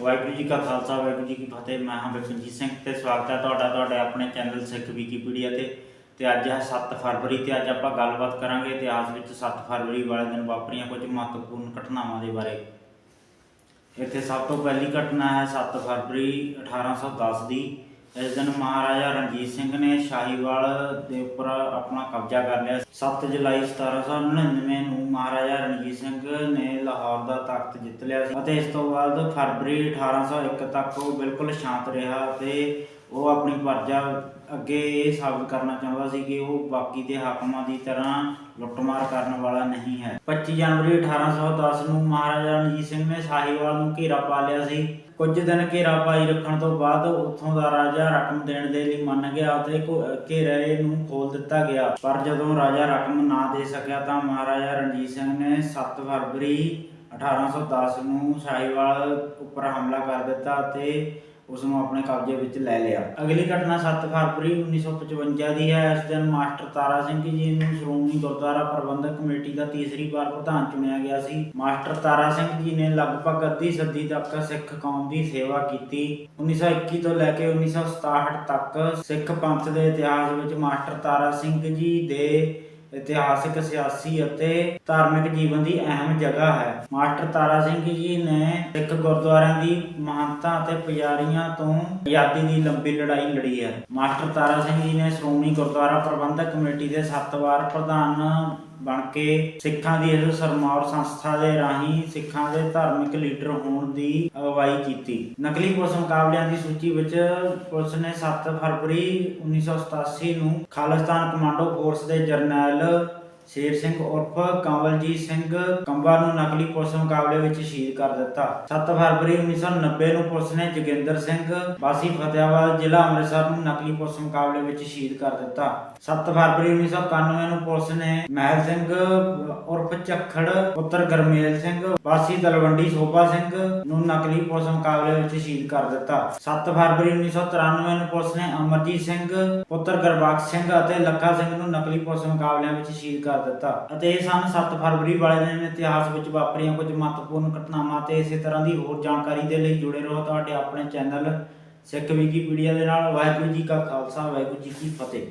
ਵਾਹਿਗੁਰੂ ਜੀ ਕਾ ਖਾਲਸਾ, ਵਾਹਿਗੁਰੂ ਜੀ ਕੀ ਫਤਿਹ। ਮੈਂ ਹਾਂ ਬਿਪਨਜੀਤ ਸਿੰਘ ਤੇ ਸਵਾਗਤ ਹੈ ਤੁਹਾਡਾ, ਤੁਹਾਡੇ ਆਪਣੇ ਚੈਨਲ ਸਿੱਖ ਵਿਕੀਪੀਡੀਆ ਤੇ। ਤੇ ਅੱਜ ਹੈ 7 ਫਰਵਰੀ ਤੇ ਅੱਜ ਆਪਾਂ ਗੱਲਬਾਤ ਕਰਾਂਗੇ ਇਤਿਹਾਸ ਵਿੱਚ 7 ਫਰਵਰੀ ਵਾਲੇ ਦਿਨ ਵਾਪਰੀਆਂ ਕੁਝ ਮਹੱਤਵਪੂਰਨ ਘਟਨਾਵਾਂ ਦੇ ਬਾਰੇ। ਇੱਥੇ ਸਭ ਤੋਂ ਪਹਿਲੀ ਘਟਨਾ ਹੈ 7 ਫਰਵਰੀ 1810 ਦੀ। ਇਸ ਦਿਨ ਮਹਾਰਾਜਾ ਰਣਜੀਤ ਸਿੰਘ ਨੇ ਸ਼ਾਹੀਵਾਲ ਦੇ ਉੱਪਰ ਆਪਣਾ ਕਬਜ਼ਾ ਕਰ ਲਿਆ। 7 ਜੁਲਾਈ 1799 ਨੂੰ ਮਹਾਰਾਜਾ ਰਣਜੀਤ ਸਿੰਘ ਨੇ ਲਾਹੌਰ ਦਾ ਤਖਤ ਜਿੱਤ ਲਿਆ ਅਤੇ ਇਸ ਤੋਂ ਬਾਅਦ ਫਰਵਰੀ 1801 ਤੱਕ ਉਹ ਬਿਲਕੁਲ ਸ਼ਾਂਤ ਰਿਹਾ ਅਤੇ ਉਹ ਆਪਣੀ ਪਰਜਾ ਅੱਗੇ ਇਹ ਸਾਬਤ ਕਰਨਾ ਚਾਹੁੰਦਾ ਸੀ ਕਿ ਉਹ ਬਾਕੀ ਦੇ ਹਾਕਮਾਂ ਦੀ ਤਰ੍ਹਾਂ ਲੁੱਟਮਾਰ ਕਰਨ ਵਾਲਾ ਨਹੀਂ ਹੈ। 25 ਜਨਵਰੀ 1810 ਨੂੰ ਮਹਾਰਾਜਾ ਰਣਜੀਤ ਸਿੰਘ ਨੇ ਸਾਹੀਵਾਲ ਨੂੰ ਘੇਰਾ ਪਾ ਲਿਆ ਸੀ। ਕੁਝ ਦਿਨ ਘੇਰਾ ਪਾਈ ਰੱਖਣ ਤੋਂ ਬਾਅਦ ਉੱਥੋਂ ਦਾ ਰਾਜਾ ਰਕਮ ਦੇਣ ਦੇ ਲਈ ਮੰਨ ਗਿਆ ਅਤੇ ਘੇਰੇ ਨੂੰ ਖੋਲ ਦਿੱਤਾ ਗਿਆ। ਪਰ ਜਦੋਂ ਰਾਜਾ ਰਕਮ ਨਾ ਦੇ ਸਕਿਆ ਤਾਂ ਮਹਾਰਾਜਾ ਰਣਜੀਤ ਸਿੰਘ ਨੇ 7 ਫਰਵਰੀ 1810 ਨੂੰ ਸਾਹੀਵਾਲ ਉੱਪਰ ਹਮਲਾ ਕਰ ਦਿੱਤਾ ਅਤੇ ਉਸ ਨੂੰ ਆਪਣੇ ਕਬਜ਼ੇ ਵਿੱਚ ਲੈ ਲਿਆ। ਅਗਲੀ ਘਟਨਾ 7 ਫਰਵਰੀ 1955 ਦੀ ਹੈ। ਇਸ ਦਿਨ ਮਾਸਟਰ ਤਾਰਾ ਸਿੰਘ ਜੀ ਨੂੰ ਸ਼੍ਰੋਮਣੀ ਗੁਰਦੁਆਰਾ ਪ੍ਰਬੰਧਕ ਕਮੇਟੀ ਦਾ ਤੀਸਰੀ ਵਾਰ ਪ੍ਰਧਾਨ ਚੁਣਿਆ ਗਿਆ ਸੀ। ਮਾਸਟਰ ਤਾਰਾ ਸਿੰਘ ਜੀ ਨੇ ਲਗਭਗ ਅੱਧੀ ਸਦੀ ਤੱਕ ਸਿੱਖ ਕੌਮ ਦੀ ਸੇਵਾ ਕੀਤੀ। 1921 ਤੋਂ ਲੈ ਕੇ 1967 ਤੱਕ ਸਿੱਖ ਪੰਥ ਦੇ ਇਤਿਹਾਸ ਵਿੱਚ ਮਾਸਟਰ ਤਾਰਾ ਸਿੰਘ ਜੀ ਦੇ ਇਤਿਹਾਸਿਕ, ਸਿਆਸੀ ਅਤੇ ਧਾਰਮਿਕ ਜੀਵਨ ਦੀ ਅਹਿਮ ਜਗ੍ਹਾ ਹੈ। ਮਾਸਟਰ ਤਾਰਾ ਸਿੰਘ ਜੀ ਨੇ ਸਿੱਖ ਗੁਰਦੁਆਰਿਆਂ ਦੀ ਮਹਾਨਤਾ ਅਤੇ ਪੁਜਾਰੀਆਂ ਤੋਂ ਆਜ਼ਾਦੀ ਦੀ ਲੰਬੀ ਲੜਾਈ ਲੜੀ ਹੈ। ਮਾਸਟਰ ਤਾਰਾ ਸਿੰਘ ਜੀ ਨੇ ਸ਼੍ਰੋਮਣੀ ਗੁਰਦੁਆਰਾ ਪ੍ਰਬੰਧਕ ਕਮੇਟੀ ਦੇ 7 ਵਾਰ ਪ੍ਰਧਾਨ ਬਣ ਕੇ ਸਿੱਖਾਂ ਦੀ ਇਸ ਸਰਮੌਰ ਸੰਸਥਾ ਦੇ ਰਾਹੀਂ ਸਿੱਖਾਂ ਦੇ ਧਾਰਮਿਕ ਲੀਡਰ ਹੋਣ ਦੀ ਅਗਵਾਈ ਕੀਤੀ। ਨਕਲੀ ਪੁਲਿਸ ਮੁਕਾਬਲਿਆਂ ਦੀ ਸੂਚੀ ਵਿੱਚ ਪੁਲਿਸ ਨੇ 7 ਫਰਵਰੀ 1987 ਨੂੰ ਖਾਲਿਸਤਾਨ ਕਮਾਂਡੋ ਫੋਰਸ ਦੇ ਜਰਨੈਲ No. ਸ਼ੇਰ ਸਿੰਘ ਉਰਫ ਕੰਵਲਜੀਤ ਸਿੰਘ ਕੰਬਾ ਨੂੰ ਨਕਲੀ ਪੁਲਿਸ ਮੁਕਾਬਲੇ ਵਿੱਚ ਸ਼ਹੀਦ ਕਰ ਦਿੱਤਾ। 7 ਫਰਵਰੀ 1990 ਨੂੰ ਪੁਲਿਸ ਨੇ ਜੋਗਿੰਦਰ ਸਿੰਘ ਵਾਸੀ ਫਤਿਆਬਾਦ ਜ਼ਿਲ੍ਹਾ ਅੰਮ੍ਰਿਤਸਰ ਨੂੰ ਨਕਲੀ ਪੁਲਿਸ ਮੁਕਾਬਲੇ ਵਿੱਚ ਸ਼ਹੀਦ ਕਰ ਦਿੱਤਾ। 7 ਫਰਵਰੀ 1991 ਨੂੰ ਪੁਲਿਸ ਨੇ ਮਹਿਲ ਸਿੰਘ ਉਰਫ ਝੱਖੜ ਪੁੱਤਰ ਗਰਮੇਲ ਸਿੰਘ ਵਾਸੀ ਤਲਵੰਡੀ ਸੋਭਾ ਸਿੰਘ ਨੂੰ ਨਕਲੀ ਪੁਲਿਸ ਮੁਕਾਬਲੇ ਵਿੱਚ ਸ਼ਹੀਦ ਕਰ ਦਿੱਤਾ। 7 ਫਰਵਰੀ 1993 ਨੂੰ ਪੁਲਿਸ ਨੇ ਅਮਰਜੀਤ ਸਿੰਘ ਪੁੱਤਰ ਗੁਰਬਖਸ਼ ਸਿੰਘ ਅਤੇ ਲੱਖਾ ਸਿੰਘ ਨੂੰ ਨਕਲੀ ਪੁਲਿਸ ਮੁਕਾਬਲਿਆਂ ਵਿੱਚ ਸ਼ਹੀਦ ਕਰ ਕਰ ਦਿੱਤਾ। ਅਤੇ ਇਹ ਸਨ 7 ਫਰਵਰੀ ਵਾਲੇ ਦਿਨ, ਇਤਿਹਾਸ ਵਿੱਚ ਵਾਪਰੀਆਂ ਕੁਝ ਮਹੱਤਵਪੂਰਨ ਘਟਨਾਵਾਂ ਤੇ ਇਸੇ ਤਰ੍ਹਾਂ ਦੀ ਹੋਰ ਜਾਣਕਾਰੀ ਦੇ ਲਈ ਜੁੜੇ ਰਹੋ ਤੁਹਾਡੇ ਆਪਣੇ ਚੈਨਲ ਸਿੱਖ ਵਿਕੀਪੀਡੀਆ ਦੇ ਨਾਲ। ਵਾਹਿਗੁਰੂ ਜੀ ਕਾ ਖਾਲਸਾ, ਵਾਹਿਗੁਰੂ ਜੀ ਕੀ ਫਤਿਹ।